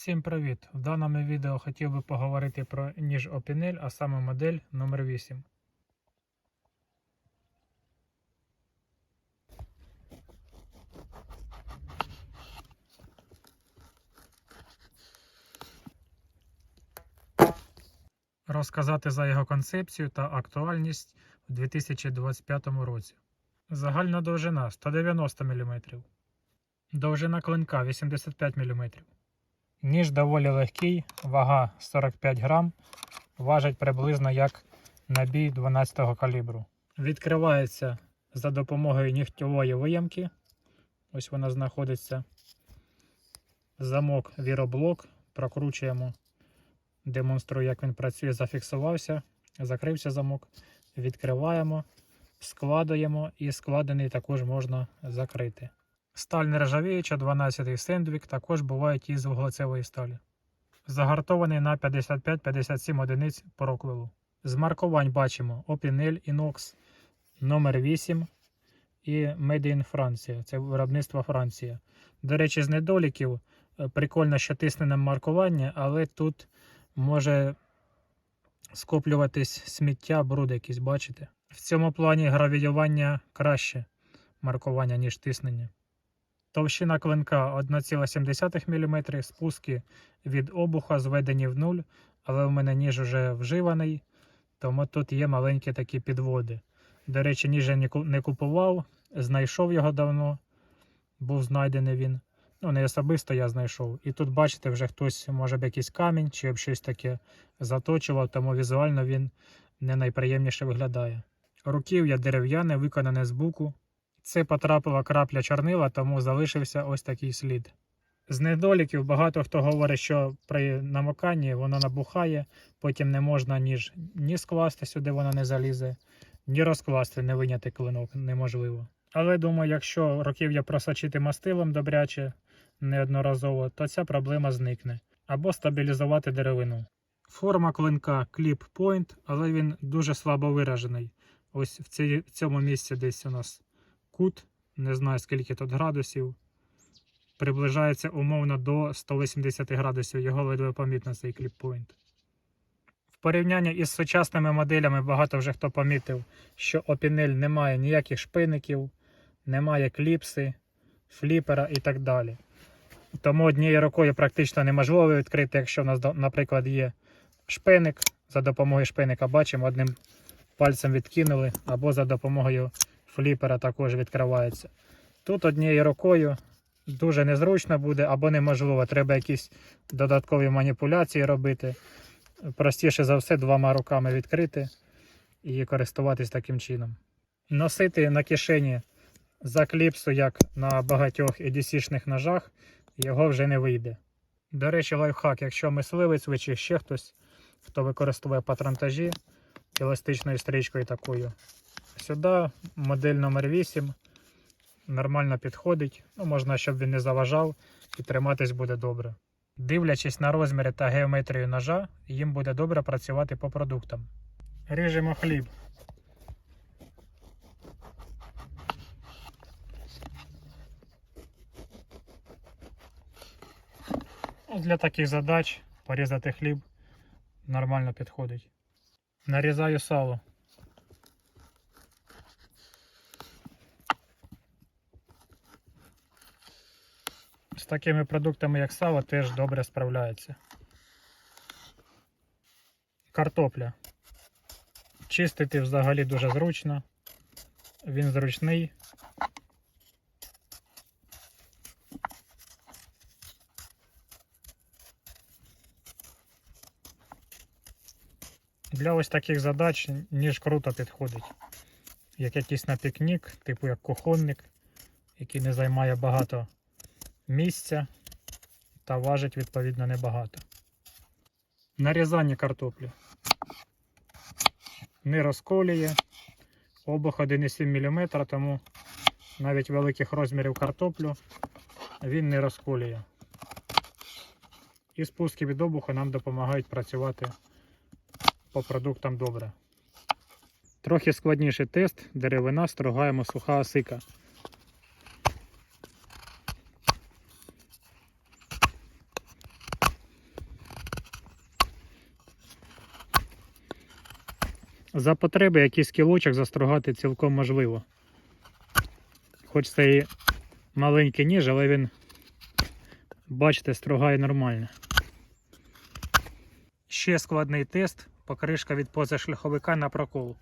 Всім привіт! В даному відео хотів би поговорити про ніж Opinel, а саме модель номер 8 Розказати за його концепцію та актуальність у 2025 році. Загальна довжина 190 мм. Довжина клинка 85 мм. Ніж доволі легкий, вага 45 грам, важить приблизно як набій 12 калібру. Відкривається за допомогою нігтєвої виямки. Ось вона знаходиться. Замок віроблок. Прокручуємо, демонструю, як він працює. Зафіксувався, закрився замок. Відкриваємо, складуємо і складений також можна закрити. Сталь нержавіюча 12 сендвік також бувають із вуглецевої сталі. Загартований на 55-57 одиниць по роквелу. З маркувань бачимо Opinel Inox номер 8 і Made in Франція. Це виробництво Франція. До речі, з недоліків е, прикольно, що тиснене маркування, але тут може скоплюватись сміття, бруд якийсь, бачите? В цьому плані гравіювання краще маркування, ніж тиснення. Товщина клинка 1,7 мм, спуски від обуха зведені в нуль, але в мене ніж вже вживаний, тому тут є маленькі такі підводи. До речі, ніж я не купував, знайшов його давно, був знайдений він. Ну, не особисто я знайшов. І тут, бачите, вже хтось, може б якийсь камінь чи щось таке заточував, тому візуально він не найприємніше виглядає. Руків'я дерев'яне, виконане з буку. Це потрапила крапля чорнила, тому залишився ось такий слід. З недоліків багато хто говорить, що при намоканні воно набухає, потім не можна ніж ні скласти сюди, воно не залізе, ні розкласти, не виняти клинок неможливо. Але думаю, якщо руків'я просочити мастилом добряче неодноразово, то ця проблема зникне. Або стабілізувати деревину. Форма клинка Clip Point, але він дуже слабо виражений. Ось в цьому місці десь у нас кут, не знаю скільки тут градусів, приближається умовно до 180 градусів, його ледве помітно цей кліппойнт. В порівнянні із сучасними моделями багато вже хто помітив, що Opinel не має ніяких шпиників, немає кліпси, фліпера і так далі. Тому однією рукою практично неможливо відкрити, якщо в нас, наприклад, є шпиник. За допомогою шпиника бачимо, одним пальцем відкинули, або за допомогою фліпера також відкривається. Тут однією рукою дуже незручно буде або неможливо. Треба якісь додаткові маніпуляції робити. Простіше за все, двома руками відкрити і користуватись таким чином. Носити на кишені за кліпсу, як на багатьох EDC-шних ножах, його вже не вийде. До речі, лайфхак, якщо мисливець ви чи ще хтось, хто використовує патронтажі еластичною стрічкою такою, Сюди модель номер 8 нормально підходить. Ну, можна, щоб він не заважав і триматись буде добре. Дивлячись на розміри та геометрію ножа, їм буде добре працювати по продуктам. Ріжемо хліб. Для таких задач порізати хліб нормально підходить. Нарізаю сало. Такими продуктами, як сало, теж добре справляється. Картопля. Чистити взагалі дуже зручно. Він зручний. Для ось таких задач ніж круто підходить. Як якийсь на пікнік, типу як кухонник, який не займає багато місця та важить відповідно небагато. Нарізання картоплі. Не розколює. Обух 1,7 мм, тому навіть великих розмірів картоплю він не розколює. І спуски від обуха нам допомагають працювати по продуктам добре. Трохи складніший тест, деревина стругаємо суха осика. За потреби якийсь кілочок застругати цілком можливо. Хоч це і маленький ніж, але він, бачите, стругає нормально. Ще складний тест покришка від позашляховика на прокол.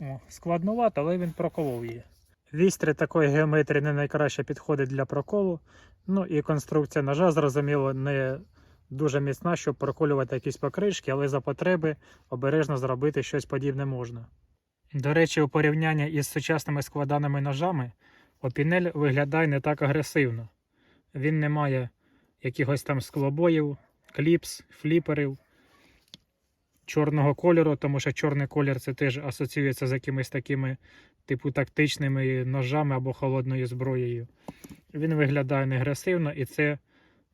О, складнувато, але він проколов її. Вістря такої геометрії не найкраще підходить для проколу. Ну і конструкція ножа, зрозуміло, не дуже міцна, щоб проколювати якісь покришки, але за потреби обережно зробити щось подібне можна. До речі, у порівнянні із сучасними складаними ножами, опінель виглядає не так агресивно. Він не має якихось там склобоїв, кліпс, фліперів, чорного кольору, тому що чорний колір це теж асоціюється з якимись такими типу тактичними ножами або холодною зброєю. Він виглядає не агресивно і це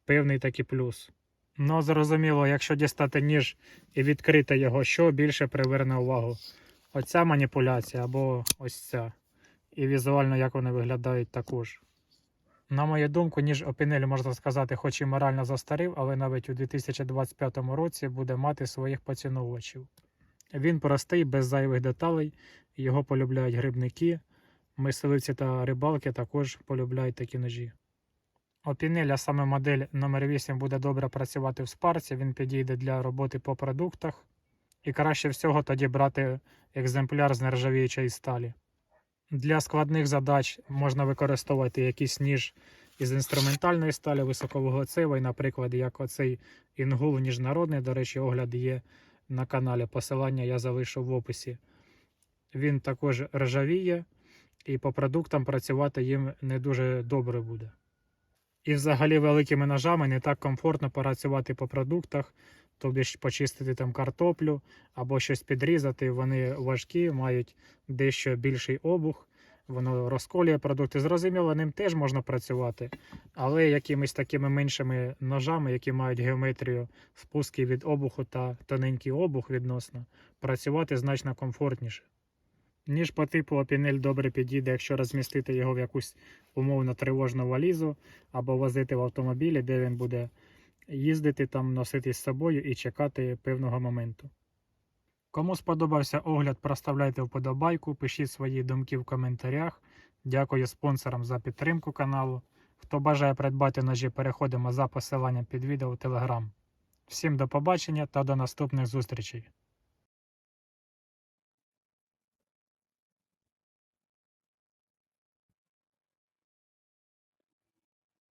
певний такий плюс. Ну, зрозуміло, якщо дістати ніж і відкрити його, що більше приверне увагу. Оця маніпуляція або ось ця. І візуально, як вони виглядають також. На мою думку, ніж Опінель, можна сказати, хоч і морально застарів, але навіть у 2025 році буде мати своїх поціновувачів. Він простий, без зайвих деталей, його полюбляють грибники, мисливці та рибалки також полюбляють такі ножі. Опінель, а саме модель номер 8 буде добре працювати в спарці, він підійде для роботи по продуктах. І краще всього тоді брати екземпляр з нержавіючої сталі. Для складних задач можна використовувати якийсь ніж із інструментальної сталі високового високовуглецевої, наприклад, як оцей інгул ніжнародний. До речі, огляд є на каналі. Посилання я залишу в описі. Він також ржавіє, і по продуктам працювати їм не дуже добре буде. І взагалі великими ножами не так комфортно працювати по продуктах, тобі ж почистити там картоплю або щось підрізати. Вони важкі, мають дещо більший обух, воно розколює продукти. Зрозуміло, ним теж можна працювати, але якимись такими меншими ножами, які мають геометрію спуски від обуху та тоненький обух відносно, працювати значно комфортніше. Ніж по типу опінель добре підійде, якщо розмістити його в якусь умовно тривожну валізу або возити в автомобілі, де він буде їздити там, носити з собою і чекати певного моменту. Кому сподобався огляд, проставляйте вподобайку, пишіть свої думки в коментарях. Дякую спонсорам за підтримку каналу. Хто бажає придбати ножі, переходимо за посиланням під відео в Telegram. Всім до побачення та до наступних зустрічей!